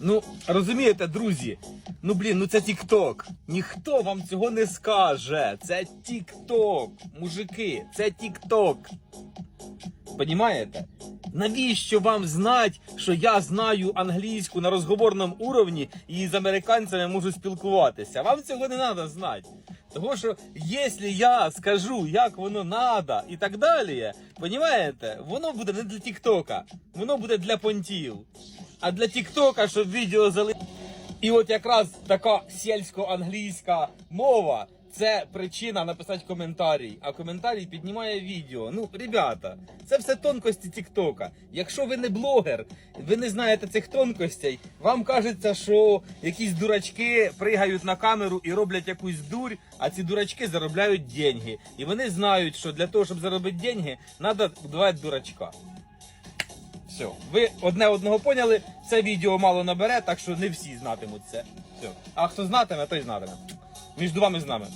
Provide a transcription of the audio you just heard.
Ну, розумієте, друзі, ну блін, ну це Тік-Ток. Ніхто вам цього не скаже. Це Тік-Ток. Мужики, це Тік-Ток. Понімаєте? Навіщо вам знати, що я знаю англійську на розговорному уровні і з американцями можу спілкуватися? Вам цього не треба знати. Тому що якщо я скажу, як воно надо і так далі, понімаєте, воно буде не для Тіктока, воно буде для понтів. А для Тіктока, щоб відео зали. І от якраз така сільсько-англійська мова це причина написати коментарій. А коментарій піднімає відео. Ну, ребята, це все тонкості Тіктока. Якщо ви не блогер, ви не знаєте цих тонкостей, вам кажеться, що якісь дурачки пригають на камеру і роблять якусь дурь, а ці дурачки заробляють деньги. І вони знають, що для того, щоб заробити деньги, треба вдавати дурачка. Все, ви одне одного поняли. Це відео мало набере, так що не всі знатимуть це. Все. А хто знатиме, той знатиме. Już dwa my znamy.